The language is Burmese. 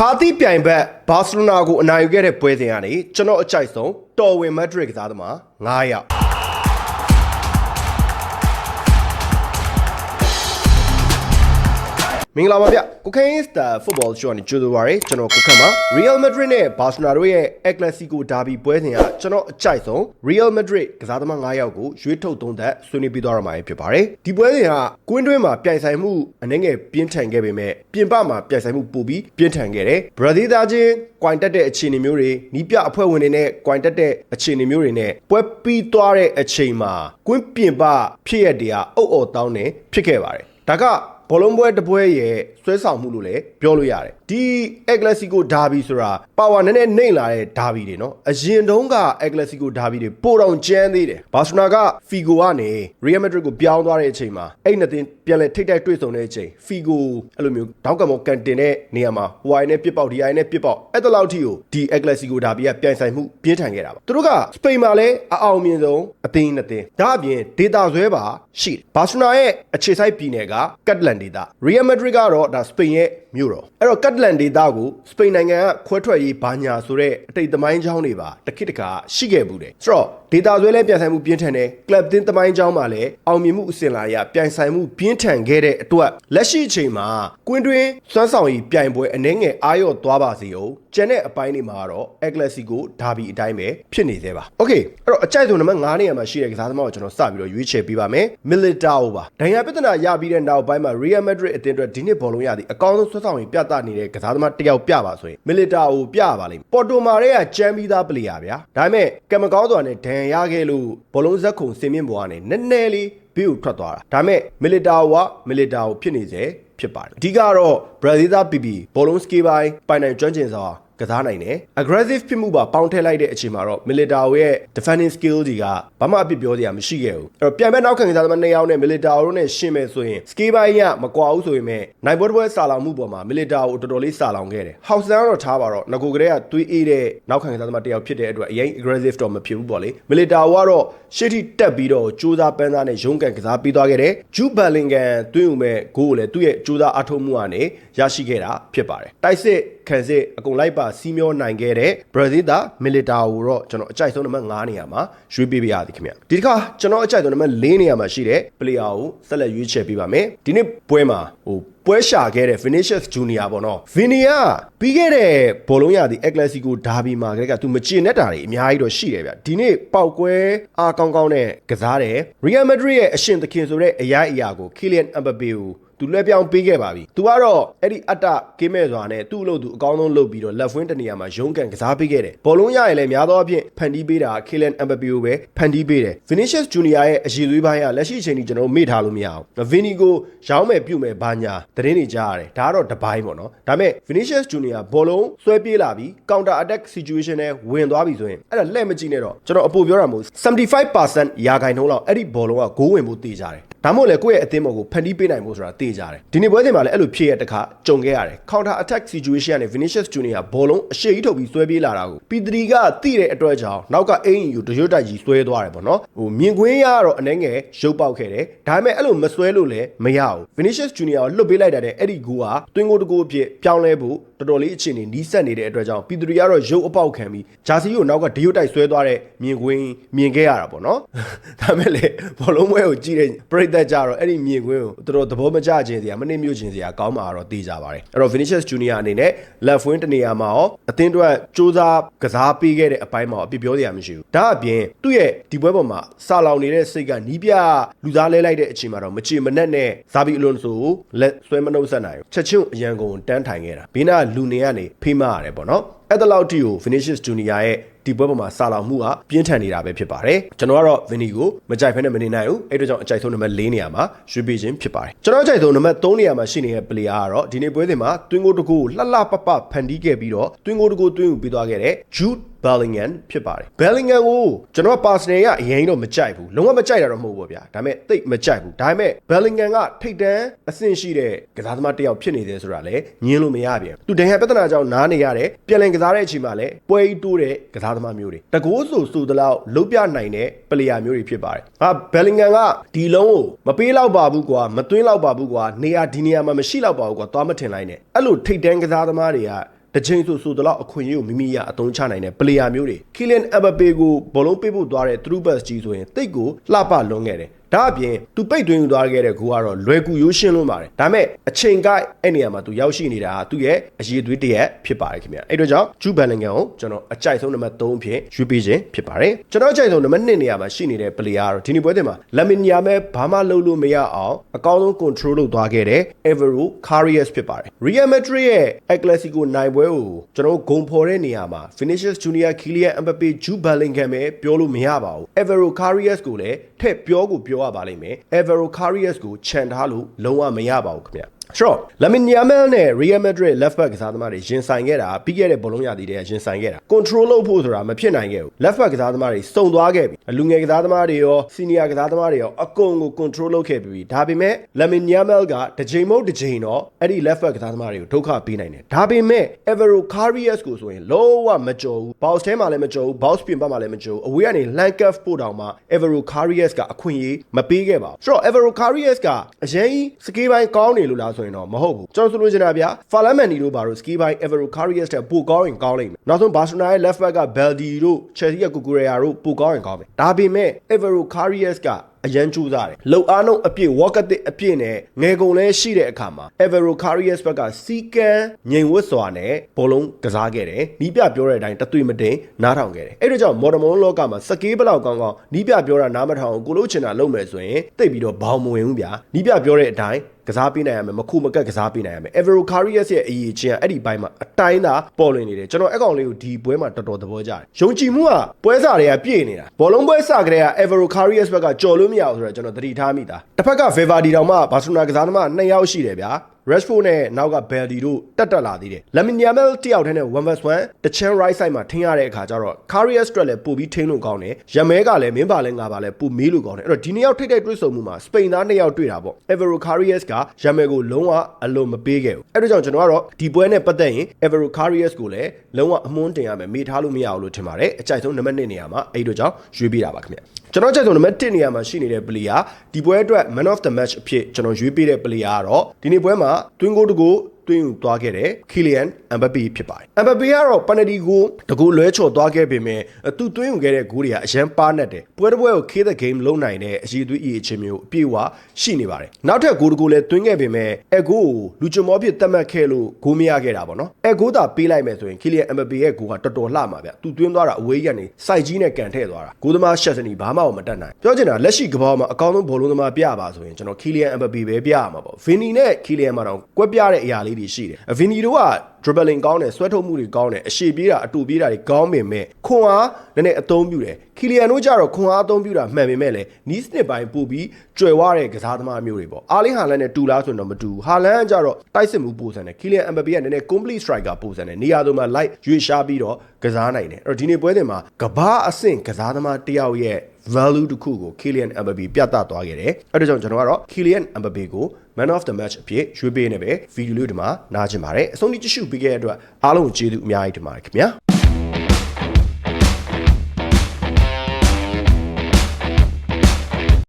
ခါသီးပြိုင်ဘက်ဘာစီလိုနာကိုအနိုင်ယူခဲ့တဲ့ပွဲစဉ်ကနေကျွန်တော်အကြိုက်ဆုံးတော်ဝင်မက်ဒရစ်ကစားသမား9ယောက် မင်္ဂလာပါဗျကိုခိုင်းစတာဖုတ်ဘောရှော့နေကြိုးဆိုပါရစေကျွန်တော်ကိုခန့်ပါ Real Madrid နဲ့ Barcelona တို့ရဲ့ El Clasico Derby ပွဲစဉ်ကကျွန်တော်အကြိုက်ဆုံး Real Madrid ကစားသမား9ယောက်ကိုရွေးထုတ်သုံးသက်ဆွေးနွေးပြီးသွားရမှာဖြစ်ပါတယ်ဒီပွဲစဉ်ကကွင်းတွင်းမှာပြိုင်ဆိုင်မှုအနည်းငယ်ပြင်းထန်ခဲ့ပေမဲ့ပြင်ပမှာပြိုင်ဆိုင်မှုပိုပြီးပြင်းထန်ခဲ့တယ်ဘရာဇီးသားချင်းကွိုင်တက်တဲ့အခြေအနေမျိုးတွေနီးပြအဖွဲ့ဝင်တွေနဲ့ကွိုင်တက်တဲ့အခြေအနေမျိုးတွေနဲ့ပွဲပြီးသွားတဲ့အချိန်မှာကွင်းပြင်ပဖြစ်ရတဲ့အုပ်အော်တောင်းနေဖြစ်ခဲ့ပါတယ်ဒါက ဘောလုံးပွဲတစ်ပွဲရဲ့ဆွဲဆောင်မှုလို့လည်းပြောလို့ရတယ်ဒီအက်ဂလက်စီကိုဒါဘီဆိုတာပါဝါနည်းနည်းနှိမ့်လာတဲ့ဒါဘီတွေနော်အရင်တုန်းကအက်ဂလက်စီကိုဒါဘီတွေပိုတော့ကျန်းသေးတယ်ဘာစနာကဖီဂိုကနေရီယယ်မက်ဒရစ်ကိုပြောင်းသွားတဲ့အချိန်မှာအဲ့နှစ်သင်းပြန်လဲထိတ်တိုက်တွေ့ဆုံတဲ့အချိန်ဖီဂိုအဲ့လိုမျိုးတောင်းကမောကန်တင်တဲ့နေရာမှာဟိုအိုင်နဲ့ပြစ်ပေါက်ဒီအိုင်နဲ့ပြစ်ပေါက်အဲ့တလောက်ထိကိုဒီအက်ဂလက်စီကိုဒါဘီကပြိုင်ဆိုင်မှုပြင်းထန်ခဲ့တာပါသူတို့ကစပိန်မှာလည်းအအောင်မြင်ဆုံးအသင်းနှစ်သင်းဒါအပြင်ဒေတာဆွဲပါရှိတယ်ဘာစနာရဲ့အခြေစိုက်ပြည်နယ်ကကတ်လန်ဒေတာရီယယ်မက်ဒရစ်ကတော့ဒါစပိန်ရဲ့မြို့တော်အဲ့တော့ကတ်လန်ဒေသကိုစပိန်နိုင်ငံကခွဲထွက်ရေးဘာညာဆိုတဲ့အတိတ်သမိုင်းကြောင်းတွေပါတခိတခါရှိခဲ့ဘူးတယ်ဆိုတော့ဒေတာဆွဲလဲပြန်ဆိုင်မှုပြင်းထန်တယ်ကလပ်တင်းသမိုင်းကြောင်းမှာလည်းအောင်မြင်မှုအစဉ်လာရပြိုင်ဆိုင်မှုပြင်းထန်ခဲ့တဲ့အတွက်လက်ရှိအချိန်မှာကွင်းတွင်းစွမ်းဆောင်ရည်ပြိုင်ပွဲအနှဲငယ်အားရော့သွားပါစေအောင်ကျန်တဲ့အပိုင်းတွေမှာတော့ Atletico ဒါဘီအတိုင်းပဲဖြစ်နေသေးပါ။ Okay အဲ့တော့အကြိုက်ဆုံးနံပါတ်9နေရာမှာရှိတဲ့ကစားသမားကိုကျွန်တော်စပြီးတော့ရွေးချယ်ပေးပါမယ်။ Militao ပါ။ဒဏ်ရာပြဿနာရပြီးတဲ့နောက်ပိုင်းမှာ Real Madrid အသင်းအတွက်ဒီနှစ်ဘောလုံးရသည့်အကောင်းဆုံးဆွတ်ဆောင်ရည်ပြသနေတဲ့ကစားသမားတစ်ယောက်ပြပါဆိုရင်မီလီတာအိုပြပါလိမ့်မယ်ပေါ်တိုမာရဲကချမ်းပြီးသားပလီယာဗျာဒါပေမဲ့ကံမကောင်းစွာနဲ့ဒဏ်ရာရခဲ့လို့ဘောလုံးဇက်ခုံစင်မြင့်ပေါ်ကနေနည်းနည်းလေးဘေးကိုထွက်သွားတာဒါပေမဲ့မီလီတာအိုကမီလီတာအိုဖြစ်နေစေဖြစ်ပါတယ်အဓိကတော့ဘရာဇီးသားပီပီဘောလုံးစကီပိုင်းပိုင်နိုင်ကျွမ်းကျင်စွာ ကစားနိုင်တယ် aggressive ဖြစ်မှုပါပေါင်းထည့်လိုက်တဲ့အချိန်မှာတော့ Militao ရဲ့ defending skill တွေကဘာမှအပြစ်ပြောစရာမရှိခဲ့ဘူးအဲ့တော့ပြန်မဲ့နောက်ခံကစားသမားနှစ်ယောက်နဲ့ Militao တို့နဲ့ရှင်းမယ်ဆိုရင် skill ပိုင်းကမကွာဘူးဆိုရင်မဲ့နိုင်ဘောတပွဲစာလောင်မှုပေါ်မှာ Militao ကိုတော်တော်လေးစာလောင်ခဲ့တယ် House ကတော့ထားပါတော့ငကိုကလေးကသွေးအေးတဲ့နောက်ခံကစားသမားတစ်ယောက်ဖြစ်တဲ့အတွက်အရင် aggressive တော့မဖြစ်ဘူးပေါ့လေ Militao ကတော့ရှေ့ထိတက်ပြီးတော့ကြိုးစားပန်းစားနဲ့ရုန်းကန်ကစားပြီးသွားခဲ့တယ် Jude Bellingham သွင်းဦးမဲ့ဂိုးကိုလည်းသူ့ရဲ့ကြိုးစားအထောက်မှုကနေရရှိခဲ့တာဖြစ်ပါတယ်တိုက်စစ်ခံစစ်အကုန်လိုက်ပါစီးမျောနိုင်ခဲ့တဲ့ဘရာဇီးသားမီလီတာကိုတော့ကျွန်တော်အကြိုက်ဆုံးနံပါတ်9နေရာမှာရွေးပေးပြရသည်ခင်ဗျဒီတစ်ခါကျွန်တော်အကြိုက်ဆုံးနံပါတ်4နေရာမှာရှိတဲ့ပလေယာကိုဆက်လက်ရွေးချယ်ပေးပါမယ်ဒီနေ့ပွဲမှာဟိုပွဲရှာခဲ့တဲ့ Vinicius Junior ပေါ့နော် Vini ကပြီးခဲ့တဲ့ဘောလုံးရသည် El Clasico Derby မှာကတည်းကသူမကျင်တဲ့တာတွေအများကြီးတော့ရှိတယ်ဗျဒီနေ့ပောက်ကွဲအားကောင်းကောင်းနဲ့ကစားတယ် Real Madrid ရဲ့အရှင်သခင်ဆိုတဲ့အရာအရာကို Kylian Mbappe ကို သူလွှဲပြောင်းပေးခဲ့ပါပြီ။ तू ကတော့အဲ့ဒီအတ္တကင်းမဲ့စွာနဲ့သူ့အလုပ်သူအကောင်းဆုံးလုပ်ပြီးတော့လက်ဖွင့်တနေရာမှာရုန်းကန်ကစားပေးခဲ့တယ်။ဘောလုံးရရင်လည်းများသောအားဖြင့်ဖန်တီးပေးတာ Kylian Mbappe ကိုပဲဖန်တီးပေးတယ်။ Vinicius Junior ရဲ့အရည်သွေးပိုင်းကလက်ရှိအချိန်ထိကျွန်တော်မေ့ထားလို့မရအောင်။ Vini ကိုရောင်းမယ်ပြုတ်မယ်ဘာညာသတင်းတွေကြားရတယ်။ဒါကတော့တပိုင်းပေါ့နော်။ဒါပေမဲ့ Vinicius Junior ဘောလုံးဆွဲပြေးလာပြီး counter attack situation နဲ့ဝင်သွားပြီဆိုရင်အဲ့ဒါလက်မကြည့်နဲ့တော့ကျွန်တော်အပိုပြောတာမဟုတ်75%ရာခိုင်နှုန်းလောက်အဲ့ဒီဘောလုံးကဂိုးဝင်ဖို့တည်ကြတယ်။ ဒါမှမဟုတ်လေကိုယ့်ရဲ့အသင်းပေါ်ကိုဖန်တီးပေးနိုင်ဖို့ဆိုတာသိကြတယ်ဒီနေ့ပွဲစဉ်မှာလည်းအဲ့လိုဖြစ်ရတဲ့တခါကြုံခဲ့ရတယ် counter attack situation နဲ့ Vinicius Junior ဘောလုံးအရှိကြီးထုတ်ပြီးဆွဲပြေးလာတာကိုပီတရီကသိတဲ့အတွက်ကြောင့်နောက်ကအိမ်ယူတရွတ်တိုက်ကြီးဆွဲသွားတယ်ပေါ့နော်ဟိုမြင်ကွင်းရတော့အနှဲငယ်ရုပ်ပေါက်ခဲ့တယ်ဒါပေမဲ့အဲ့လိုမဆွဲလို့လည်းမရဘူး Vinicius Junior ကိုလွတ်ပေးလိုက်တဲ့အဲ့ဒီဂိုးဟာတွင်းကိုတကိုးအဖြစ်ပြောင်းလဲဖို့ တော်တော်လေးအခြေအနေနီးစပ်နေတဲ့အတွက်ကြောင့်ပီတရီကတော့ရုပ်အပေါက်ခံပြီးဂျာစီကိုနောက်ကဒရွတ်တိုက်ဆွဲသွားတဲ့မြင်ကွင်းမြင်ခဲ့ရတာပေါ့နော်ဒါပေမဲ့လေဘောလုံးပွဲကိုကြည့်တဲ့ပရိသတ်ကြတော့အဲ့ဒီမြင်ကွင်းကိုတော်တော်သဘောမကျခြင်းစရာမနှိမ့်မြို့ခြင်းစရာကောင်းမှာတော့သိကြပါတယ်အဲ့တော့ Vinicius Junior အနေနဲ့ left wing တနေရာမှာရောအသင်းအတွက်စူးစမ်းကစားပေးခဲ့တဲ့အပိုင်းမှာအပြစ်ပြောစရာမရှိဘူးဒါအပြင်သူ့ရဲ့ဒီပွဲပေါ်မှာစာလောင်နေတဲ့စိတ်ကနီးပြလူသားလဲလိုက်တဲ့အချိန်မှာတော့မချေမနှက်နဲ့ဇာဘီအလွန်ဆိုလက်ဆွဲမနှုတ်ဆက်နိုင်ဘူးချက်ချင်းအရန်ကုန်တန်းထိုင်ခဲ့တာဘေးနာလူနေကနေဖိမရတယ်ပေါ့နော်အဲ့ဒါလောက်ထိကို Vinicius Junior ရဲ့ ဒီပွဲပေါ်မှာစာလောင်မှုကပြင်းထန်နေတာပဲဖြစ်ပါတယ်ကျွန်တော်ကတော့ Vinny ကိုမကြိုက်ဖဲနဲ့မနေနိုင်ဘူးအဲ့ဒါကြောင့်အကြိုက်ဆုံးနံပါတ်၄နေရာမှာရွှေ့ပေးခြင်းဖြစ်ပါတယ်ကျွန်တော်အကြိုက်ဆုံးနံပါတ်၃နေရာမှာရှိနေတဲ့ player ကတော့ဒီနေ့ပွဲစဉ်မှာတွင်းကိုတကူလှလှပပဖန်တီးခဲ့ပြီးတော့တွင်းကိုတကူတွင်းကိုပြီးသွားခဲ့တဲ့ Jude Bellingham ဖြစ်ပါတယ် Bellingham ကိုကျွန်တော် personal ကအရင်တော့မကြိုက်ဘူးလုံးဝမကြိုက်တာတော့မဟုတ်ဘူးဗျာဒါပေမဲ့တိတ်မကြိုက်ဘူးဒါပေမဲ့ Bellingham ကထိတ်တန်းအဆင့်ရှိတဲ့ကစားသမားတစ်ယောက်ဖြစ်နေတယ်ဆိုတာလည်းညင်းလို့မရပြန်သူဒဏ်ရာပြဿနာကြောင့်နားနေရတယ်ပြန်လည်ကစားတဲ့အချိန်မှာလည်းပွဲကြီးတိုးတဲ့ကစားသမားမျိုးတွေတကိုးဆိုဆိုတလောက်လုတ်ပြနိုင်တဲ့ပလေယာမျိုးတွေဖြစ်ပါတယ်ဟာ Bellingham ကဒီလုံးကိုမပေးတော့ပါဘူးကွာမသွင်းတော့ပါဘူးကွာနေရာဒီနေရာမှာမရှိတော့ပါဘူးကွာသွားမထင်လိုက်နဲ့အဲ့လိုထိတ်တန်းကစားသမားတွေကတစ်ချိန်ဆိုဆိုတော့အခွင့်အရေးကိုမိမိရအသုံးချနိုင်တဲ့ player မျိုးတွေ Kylian Mbappe ကိုဘောလုံးပေးဖို့သွားတဲ့ through pass ကြီးဆိုရင်တိတ်ကိုလှပလွန်ခဲ့တယ် ဒါအပြင်သူပိတ်တွင်းယူသွားခဲ့တဲ့ဂိုးကတော့လွယ်ကူရိုးရှင်းလွန်းပါတယ်ဒါပေမဲ့အချိန်ကိုက်အဲ့နေရာမှာသူရောက်ရှိနေတာဟာသူ့ရဲ့အရေးသွေးတစ်ရက်ဖြစ်ပါတယ်ခင်ဗျအဲ့တော့ကြောင့်ဂျူဘန်လင်ဂန်ကိုကျွန်တော်အကြိုက်ဆုံးနံပါတ်3အဖြစ်ရွေးပေးခြင်းဖြစ်ပါတယ်ကျွန်တော်အကြိုက်ဆုံးနံပါတ်2နေရာမှာရှိနေတဲ့ player ကတော့ဒီနေ့ပွဲတင်မှာလက်မင်ညာမဲ့ဘာမှလုပ်လို့မရအောင်အကောင်းဆုံး control လုပ်သွားခဲ့တဲ့ Evero Carriers ဖြစ်ပါတယ် Real Madrid ရဲ့ El Clasico နိုင်ပွဲကိုကျွန်တော်ဂုံဖော်တဲ့နေရာမှာ Vinicius Junior Kylian Mbappe Jude Bellingham ပဲပြောလို့မရပါဘူး Evero Carriers ကိုလည်းထက်ပြောကိုပြောရပါလိမ့်မယ် Evero Carriers ကိုခြံထားလို့လုံးဝမရပါဘူးခင်ဗျ ဆိုတော့လာမင်ယာမဲနဲ့ Real Madrid left back ကစားသမားတွေရင်ဆိုင်ခဲ့တာပြီးခဲ့တဲ့ဘောလုံးရသည်တွေကရင်ဆိုင်ခဲ့တာ control လုပ်ဖို့ဆိုတာမဖြစ်နိုင်ခဲ့ဘူး left back ကစားသမားတွေစုံသွားခဲ့ပြီလူငယ်ကစားသမားတွေရော senior ကစားသမားတွေရောအကုန်ကို control လုပ်ခဲ့ပြီဒါပေမဲ့လာမင်ယာမဲကတစ်ချိန်မဟုတ်တစ်ချိန်တော့အဲ့ဒီ left back ကစားသမားတွေကိုဒုက္ခပေးနိုင်တယ်ဒါပေမဲ့ Evero Carriers ကိုဆိုရင်လုံးဝမကြော်ဘူး box ထဲမှာလည်းမကြော်ဘူး box ပြင်ပတ်မှာလည်းမကြော်ဘူးအဝေးကနေ land cuff ပို့တောင်မှ Evero Carriers ကအခွင့်အရေးမပေးခဲ့ပါဘူးဆိုတော့ Evero Carriers ကအရင်စကေးပိုင်းကောင်းနေလို့လားဆိုရင်တော့မဟုတ်ဘူးကျွန်တော်ဆိုလိုချင်တာဗျာ Falman တို့ဘာလို့စကေးပိုင်း Evero Carriers တဲ့ပိုကောင်းရင်ကောင်းလိမ့်မယ်နောက်ဆုံး Barcelona ရဲ့ left back က Baldi တို့ Chelsea ရဲ့ Cucurella တို့ပိုကောင်းရင်ကောင်းမယ်ဒါပေမဲ့ Evero Carriers ကအရန်ကျူးစားတယ်လုံအားလုံးအပြည့် walk အအပြည့်နဲ့ငယ်ကုန်လဲရှိတဲ့အခါမှာ Evero Carriers ဘက်ကစီကံငိမ်ဝတ်စွာနဲ့ဘောလုံးကစားခဲ့တယ်နီးပြပြောတဲ့အတိုင်းတသွေမတင်နားထောင်ခဲ့တယ်အဲ့ဒါကြောင့် modern လောကမှာစကေးဘလောက်ကောင်းကောင်းနီးပြပြောတာနားမထောင်ကိုလို့ချင်တာလုပ်မယ်ဆိုရင်တိတ်ပြီးတော့ဘောင်မဝင်ဘူးဗျာနီးပြပြောတဲ့အတိုင်းကစားပေးနိုင်ရမယ်မခုမကက်ကစားပေးနိုင်ရမယ် Evero Carriers ရဲ့အရေးချင်းကအဲ့ဒီဘိုင်းမှာအတိုင်းသာပေါ်လွင်နေတယ်ကျွန်တော်အကောင်လေးကိုဒီပွဲမှာတော်တော်သဘောကျတယ်ယုံကြည်မှုကပွဲစားတွေကပြည့်နေတာဘောလုံးပွဲစားကလေးက Evero Carriers ဘက်ကကြော်လို့မရဘူးဆိုတော့ကျွန်တော်သတိထားမိတာတစ်ဖက်က Vivaldi တောင်မှဘာစီလိုနာကစားသမား2ယောက်ရှိတယ်ဗျာ Rashford နဲ့နောက်က Baldi တို့တက်တက်လာသေးတယ်။ Lamine Yamal တယောက်တည်းနဲ့ one vs 1တချမ်း right side မှာထင်းရတဲ့အခါကျတော့ Carrier Strut လည်းပို့ပြီးထင်းလို့ကောင်းတယ်။ရမဲကလည်းမင်းပါလဲငါပါလဲပို့မေးလို့ကောင်းတယ်။အဲ့တော့ဒီနှစ်ယောက်ထိတ်တဲ့တွေ့ဆုံမှုမှာစပိန်သားနှစ်ယောက်တွေ့တာပေါ့။ Evero Carriers ကရမဲကိုလုံးဝအလုံးမပေးခဲ့ဘူး။အဲ့ဒါကြောင့်ကျွန်တော်ကတော့ဒီပွဲနဲ့ပတ်သက်ရင် Evero Carriers ကိုလည်းလုံးဝအမွှန်းတင်ရမယ်မေးထားလို့မရဘူးလို့ထင်ပါတယ်။အကြိုက်ဆုံးနံပါတ်1နေရာမှာအဲ့ဒီတော့ကြောင့်ရွေးပေးတာပါခင်ဗျ။ကျွန်တော်ကြိုက်ဆုံးနံပါတ်1နေရာမှာရှိနေတဲ့ player ဒီပွဲအတွက် man of the match အဖြစ်ကျွန်တော်ရွေးပေးတဲ့ player ကတော့ဒီနေ့ပွဲမှာ twin goal တကူ တွင်းယူသွားခဲ့တဲ့ Kylian Mbappe ဖြစ်ပါတယ်။ Mbappe ကတော့ပနဒီကိုတကူလွဲချော်သွားခဲ့ပေမဲ့သူတွင်းယူခဲ့တဲ့ဂိုးတွေကအရန်ပါနတ်တယ်။ပွဲတစ်ပွဲကို K the game လုံးနိုင်တဲ့အရေးသွေးအရေးချင်းမျိုးအပြည့်အဝရှိနေပါတယ်။နောက်ထပ်ဂိုးတကူလည်းတွင်းခဲ့ပေမဲ့အဂိုးကိုလူချမောဖြစ်တတ်မှတ်ခဲ့လို့ဂိုးမရခဲ့တာပေါ့နော်။အဂိုးသာပေးလိုက်မယ်ဆိုရင် Kylian Mbappe ရဲ့ဂိုးကတော်တော်လှမှာဗျ။သူတွင်းသွားတာအဝေးကနေစိုက်ကြီးနဲ့ကန်ထည့်သွားတာ။ဂိုးသမားရှက်စနီဘာမှမတတ်နိုင်။ပြောချင်တာလက်ရှိကမ္ဘာမှာအကောင်းဆုံးဘောလုံးသမားပြပါဆိုရင်ကျွန်တော် Kylian Mbappe ပဲပြရမှာပေါ့။ Vini နဲ့ Kylian မှာတော့ကွက်ပြတဲ့အရာလေးတွေရှိတယ်။ Vini တို့က dribbling ကောင်းတယ်ဆွဲထုတ်မှုတွေကောင်းတယ်အရှိပြေးတာအတူပြေးတာတွေကောင်းပေမဲ့ခွန်အားနည်းနည်းအသုံးပြုတယ်ခီလီယန်တို့ကြတော့ခွန်အားအသုံးပြုတာမှန်ပေမဲ့လည်းနီးစနစ်ပိုင်းပို့ပြီးကျွယ်ဝတဲ့ကစားသမားမျိုးတွေပေါ့အာလင်းဟာလန်နဲ့တူလားဆိုတော့မတူဟာလန်ကကြတော့တိုက်စစ်မှုပို့ဆန်တယ်ခီလီယန်အမ်ဘပီကနည်းနည်း complete striker ပို့ဆန်တယ်နေရာတို့မှာ light ရွေ့ရှားပြီးတော့ကစားနိုင်တယ်အဲ့တော့ဒီနေ့ပွဲစဉ်မှာကဘာအဆင့်ကစားသမားတယောက်ရဲ့ value တစ်ခုကို Kylian Mbappe ပြသသွားခဲ့တယ်အဲ့ဒါကြောင့်ကျွန်တော်ကတော့ Kylian Mbappe ကို man of the match အဖြစ်ရွေးပေးနေပဲဗီဒီယိုလေးဒီမှာနားကျင်ပါတယ်အဆုံးထိကြည့်ရှုပေးခဲ့တဲ့အတွက်အားလုံးကျေးဇူးအများကြီးတင်ပါတယ်ခင်ဗျာ